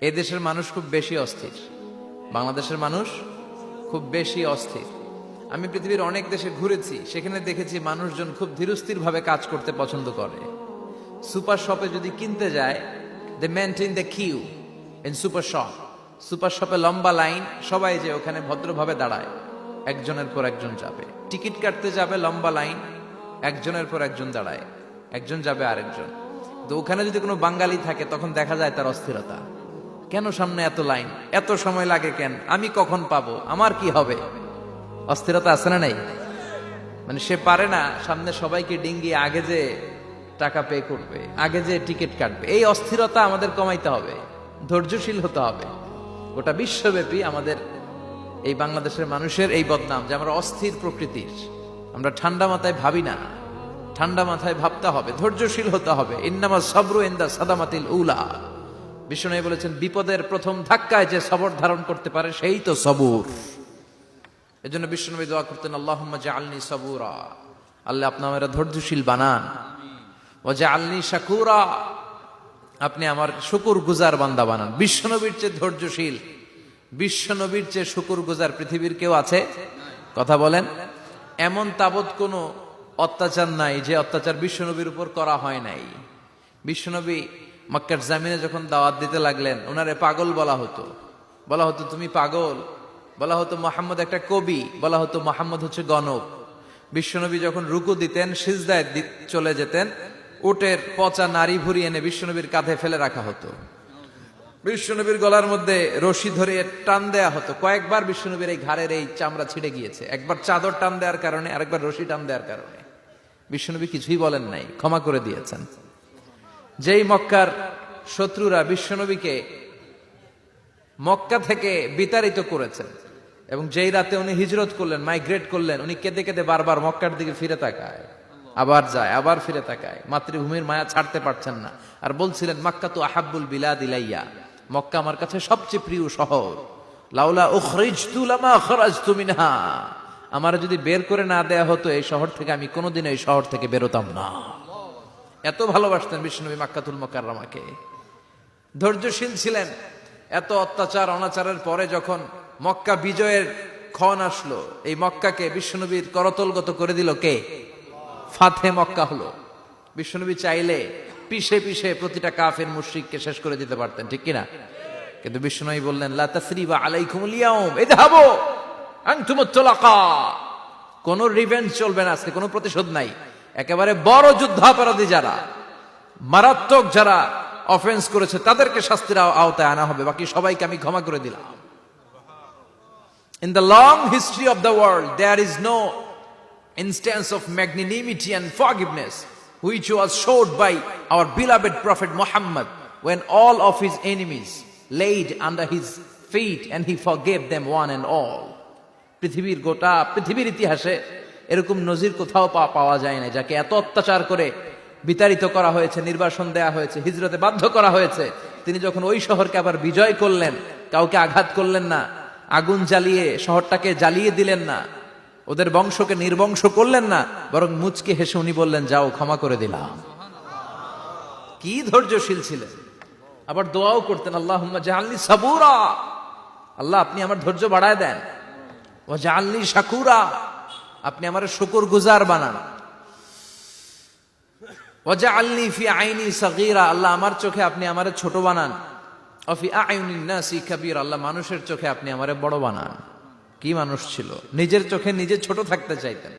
এ দেশের মানুষ খুব বেশি অস্থির। বাংলাদেশের মানুষ খুব বেশি অস্থির। আমি পৃথিবীর অনেক দেশে ঘুরেছি, সেখানে দেখেছি মানুষজন খুব ধীরস্থির ভাবে কাজ করতে পছন্দ করে। সুপার শপে যদি কিনতে যায় they maintain the queue in super shop super শপে লম্বা লাইন, সবাই যে ওখানে ভদ্রভাবে দাঁড়ায়, একজনের পর একজন যাবে। টিকিট কাটতে যাবে লম্বা লাইন, একজনের পর একজন দাঁড়ায়, একজন যাবে আরেকজন। তো ওখানে যদি কোনো বাঙালি থাকে, তখন দেখা যায় তার অস্থিরতা। কেন সামনে এত লাইন? এত সময় লাগে কেন? আমি কখন পাবো? আমার কি হবে? অস্থিরতা আছে না নাই? মানে সে পারে না, সামনে সবাইকে ডিঙ্গি আগে যে টাকা পে করবে, আগে যে টিকিট কাটবে, এই অস্থিরতা আমাদের কমাইতে হবে, ধৈর্যশীল হতে হবে। গোটা বিশ্বব্যাপী আমাদের এই বাংলাদেশের মানুষের এই বদনাম যে আমরা অস্থির প্রকৃতির, আমরা ঠান্ডা মাথায় ভাবি না। ঠান্ডা মাথায় ভাবতে হবে, ধৈর্যশীল হতে হবে। ইন্নামা সবরু ইন্দা সাদামাতিল উলা। বিষ্ণু বলেছেন, বিপদের প্রথম ধাক্কায় যে সবর ধারণ করতে পারে সেই তো সবুর। এজন্য বিষ্ণুনবী দোয়া করতেন আল্লাহ আলনি সবুরা, আল্লাহ আপনি আমার ধৈর্যশীল বানান। ও যে আলনি শাকুরা, আপনি আমার শুকুর গুজার বান্দা বানান। বিশ্বনবীর চেয়ে ধৈর্যশীল বিশ্বনবীর চেয়ে শুকুর গুজার পৃথিবীর কেউ আছে? কথা বলেন। এমন তাবৎ কোনো অত্যাচার নাই যে অত্যাচার বিশ্বনবীর উপর করা হয় নাই। বিশ্বনবী মক্কার জামিনে যখন দাওয়াত দিতে লাগলেন, ওনারে পাগল বলা হতো। বলা হতো, তুমি পাগল? বলা হতো, মোহাম্মদ একটা কবি। বলা হতো, মোহাম্মদ হচ্ছে গণক। বিশ্বনবী যখন রুকু দিতেন, সিজদায় চলে যেতেন, উটের পচা নারী ভুরি এনে বিশ্বনবীর কাঁধে ফেলে রাখা হতো। বিশ্বনবীর গলার মধ্যে রশি ধরে টান দেয়া হতো। কয়েকবার বিশ্বনবীর এই ঘাড়ের এই চামড়া ছিঁড়ে গিয়েছে। একবার চাদর টান দেওয়ার কারণে, আরেকবার রশি টান দেওয়ার কারণে। বিশ্বনবী কিছুই বলেন নাই, ক্ষমা করে দিয়েছেন। যেই মক্কার শত্রুরা বিশ্বনবীকে মক্কা থেকে বিতাড়িত করেছেন এবং যেই রাতে উনি হিজরত করলেন মাইগ্রেট করলেন, উনি কেঁদে কেঁদে বারবার মক্কার দিকে ফিরে তাকায়। আবার যায়, আবার ফিরে তাকায়। মাতৃভূমির মায়া ছাড়তে পারছেন না। আর বলছিলেন, মক্কা তো আহাব্বুল বিলাদ ইলাইয়া মক্কা আমার কাছে সবচেয়ে প্রিয় শহর। লাউলা খরাজতু মিনহা। আমার যদি বের করে না দেয়া হতো, এই শহর থেকে আমি কোনোদিন এই শহর থেকে বেরোতাম না। এত ভালোবাসতেন বিষ্ণুবী মাক্কাতুল মকাররামাকে। ধৈর্যশীল ছিলেন। এত অত্যাচার, অনাচারের পরে যখন মক্কা বিজয়ের ক্ষণ আসলো, এই মক্কাকে বিশ্বনবীর করতলগত করে দিল কে? ফাতে মক্কা হলো। বিশ্বনবী চাইলে পিষে পিষে প্রতিটা কাফের মুশরিককে শেষ করে দিতে পারতেন, ঠিক কিনা? কিন্তু বিষ্ণুনবী বললেন, লা তাসরিবা আলাইকুমুল ইয়াউম, ইযহাবু আনতুমুত তুলাকা। কোন রিভেঞ্জ চলবে না, আজকে কোনো প্রতিশোধ নাই। একেবারে বড় যুদ্ধাপরাধী যারা মারাত্মক যারা অফেন্স করেছে তাদেরকে শাস্তির আওতায় আনা হবে বাকি সবাইকে আমি ক্ষমা করে দিলাম In the long history of the world, there is no instance of magnanimity and forgiveness which was showed by our beloved Prophet Muhammad when all of his enemies laid under his feet and he forgave them one and all. পৃথিবীর গোটা পৃথিবীর ইতিহাসে এরকম নজির কোথাও পাওয়া যায় না যাকে এত অত্যাচার করে বিতাড়িত করা হয়েছে, নির্বাসন দেয়া হয়েছে, হিজরতে বাধ্য করা হয়েছে। তিনি যখন ওই শহরকে আবার বিজয় করলেন, কাউকে আঘাত করলেন না, আগুন জ্বালিয়ে শহরটাকে জ্বালিয়ে দিলেন না, ওদের বংশকে নির্বংশ করলেন না, বরং মুচকে হেসে উনি বললেন, যাও, ক্ষমা করে দিলাম। কি ধৈর্যশীল ছিলেন। আবার দোয়াও করতেন আল্লাহ জাহাল্লি সাবুরা। আল্লাহ, আপনি আমার ধৈর্য বাড়ায় দেন। ও জাহাল্লি শাকুরা। আপনি আমার শুকুর গুজার বানান। ওজা আল্লি ফি আইনি সগিরা, আল্লাহ আমার চোখে আপনি আমার ছোট বানান। অফি আইনিন নাসি কাবীর, আল্লাহ মানুষের চোখে আপনি আমার বড় বানান। কি মানুষ ছিল? নিজের চোখে নিজে ছোট থাকতে চাইতেন।